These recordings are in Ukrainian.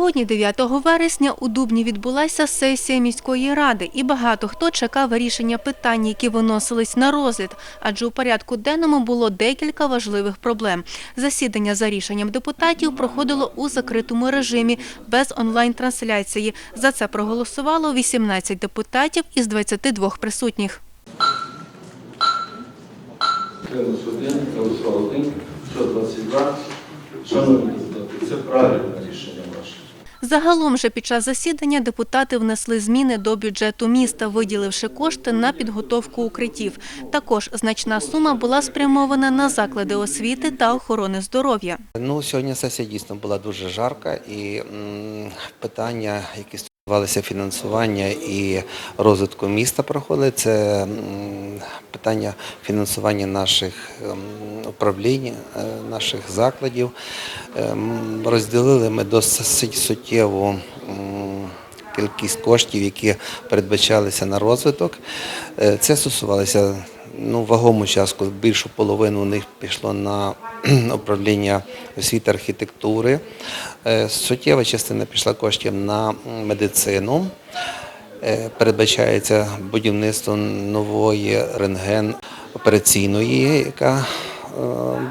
Сьогодні, 9 вересня, у Дубні відбулася сесія міської ради, і багато хто чекав рішення питань, які виносились на розгляд, адже у порядку денному було декілька важливих проблем. Засідання за рішенням депутатів проходило у закритому режимі, без онлайн-трансляції. За це проголосувало 18 депутатів із 22 присутніх. Килимус 1, Килимус 1, 122. Шановні це правильне рішення ваше. Загалом же під час засідання депутати внесли зміни до бюджету міста, виділивши кошти на підготовку укриттів. Також значна сума була спрямована на заклади освіти та охорони здоров'я. Ну, сьогодні сесія дійсно була дуже жарка, і питання, які стосувалися фінансування і розвитку міста, проходили. Це питання фінансування наших управлінь, е, наших закладів. Ем, Розділили ми досить суттєву. Кількість коштів, які передбачалися на розвиток, Е, це стосувалося ну, вагому частку, більшу половину у них пішло на управління освіти архітектури. Е, Суттєва частина пішла коштів на медицину. Е, Передбачається будівництво нової рентген операційної, яка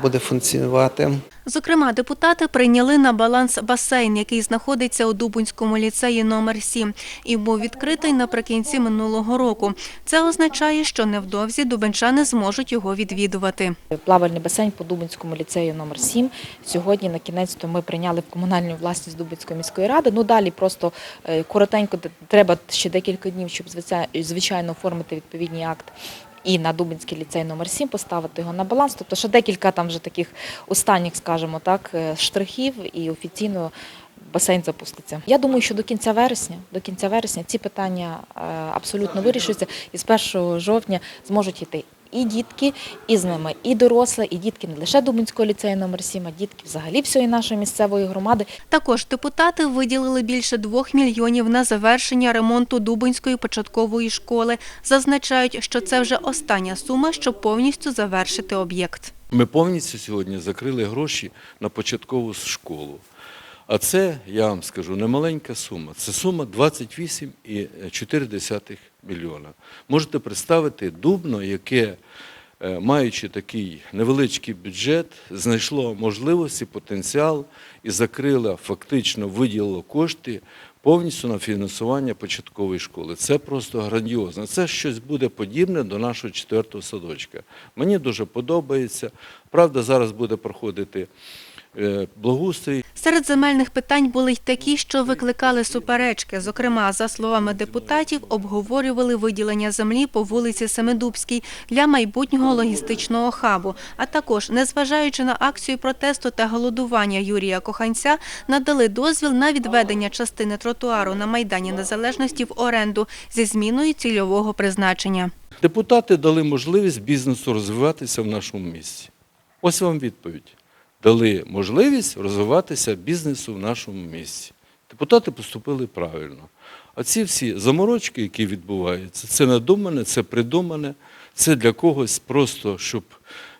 буде функціонувати. Зокрема, депутати прийняли на баланс басейн, який знаходиться у Дубунському ліцеї номер 7 і був відкритий наприкінці минулого року. Це означає, що невдовзі дубенчани зможуть його відвідувати. Плавальний басейн по Дубинському ліцею номер 7 Сьогодні на кінець ми прийняли в комунальну власність Дубинської міської ради. Ну далі просто е, коротенько треба ще декілька днів, щоб звиця- звичайно оформити відповідний акт. І на Дубинський ліцей номер 7 поставити його на баланс. Тобто ще декілька там вже таких останніх, скажімо так, е, штрихів і офіційно басейн запуститься. Я думаю, що до кінця вересня, до кінця вересня ці питання е, абсолютно вирішуються, і з 1 жовтня зможуть йти і дітки, і з ними і дорослі, і дітки не лише Дубинського ліцею номер 7, а дітки взагалі всієї нашої місцевої громади. Також депутати виділили більше двох мільйонів на завершення ремонту Дубинської початкової школи. Зазначають, що це вже остання сума, щоб повністю завершити об'єкт. Ми повністю сьогодні закрили гроші на початкову школу. А це, я вам скажу, немаленька сума. Це сума 28,4 мільйона. Можете представити Дубно, яке, е, маючи такий невеличкий бюджет, знайшло можливості, потенціал і закрило, фактично виділило кошти повністю на фінансування початкової школи. Це просто грандіозно. Це щось буде подібне до нашого четвертого садочка. Мені дуже подобається. Правда, зараз буде проходити благоустрій. Серед земельних питань були й такі, що викликали суперечки. Зокрема, за словами депутатів, обговорювали виділення землі по вулиці Семидубській для майбутнього логістичного хабу. А також, незважаючи на акцію протесту та голодування Юрія Коханця, надали дозвіл на відведення частини тротуару на Майдані Незалежності в оренду зі зміною цільового призначення. Депутати дали можливість бізнесу розвиватися в нашому місті. Ось вам відповідь. Дали можливість розвиватися бізнесу в нашому місті. Депутати поступили правильно. А ці всі заморочки, які відбуваються, це надумане, це придумане, це для когось просто, щоб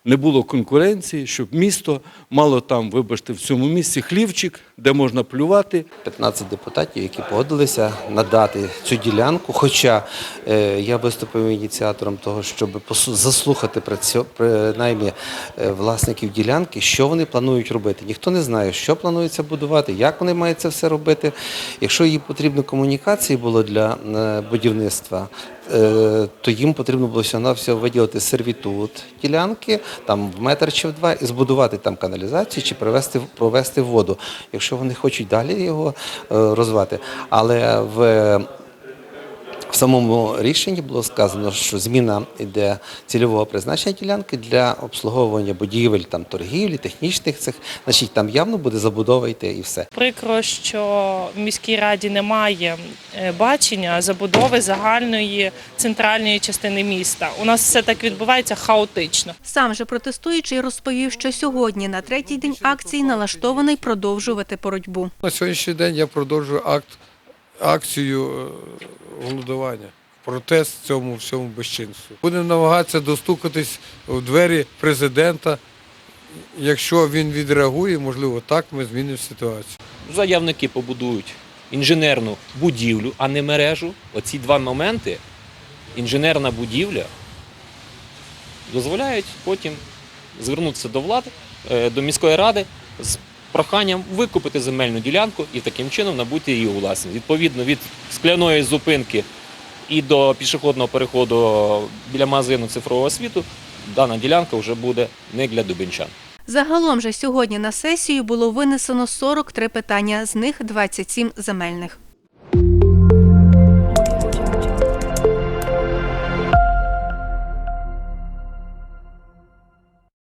не було конкуренції, щоб місто мало там, вибачте, в цьому місці хлівчик, де можна плювати, 15 депутатів, які погодилися надати цю ділянку. Хоча е, я виступив ініціатором того, щоб заслухати принаймні е, власників ділянки, що вони планують робити. Ніхто не знає, що планується будувати, як вони мають це все робити. Якщо їм потрібно комунікації було для е, будівництва, то їм потрібно було всього виділити сервітут ділянки, там в метр чи в два, і збудувати там каналізацію чи привести, провести воду, якщо вони хочуть далі його е, розвивати. Але в самому рішенні було сказано, що зміна йде цільового призначення ділянки для обслуговування будівель, там торгівлі, технічних цих, значить там явно буде забудова йти і все. Прикро, що в міській раді немає е, бачення забудови загальної центральної частини міста. У нас все так відбувається хаотично. Сам же протестуючий розповів, що сьогодні на третій день акції налаштований продовжувати боротьбу. На сьогоднішній день я продовжую акт, акцію е, голодування, протест цьому всьому безчинству. Будемо намагатися достукатись у двері президента. Якщо він відреагує, можливо, так ми змінимо ситуацію. заявники побудують інженерну будівлю, а не мережу. Оці два моменти, інженерна будівля, дозволяють потім звернутися до влади, е, до міської ради з проханням викупити земельну ділянку і таким чином набути її власність. Відповідно, від скляної зупинки і до пішохідного переходу біля магазину цифрового світу дана ділянка вже буде не для дубінчан. Загалом же сьогодні на сесію було винесено 43 питання, з них 27 земельних.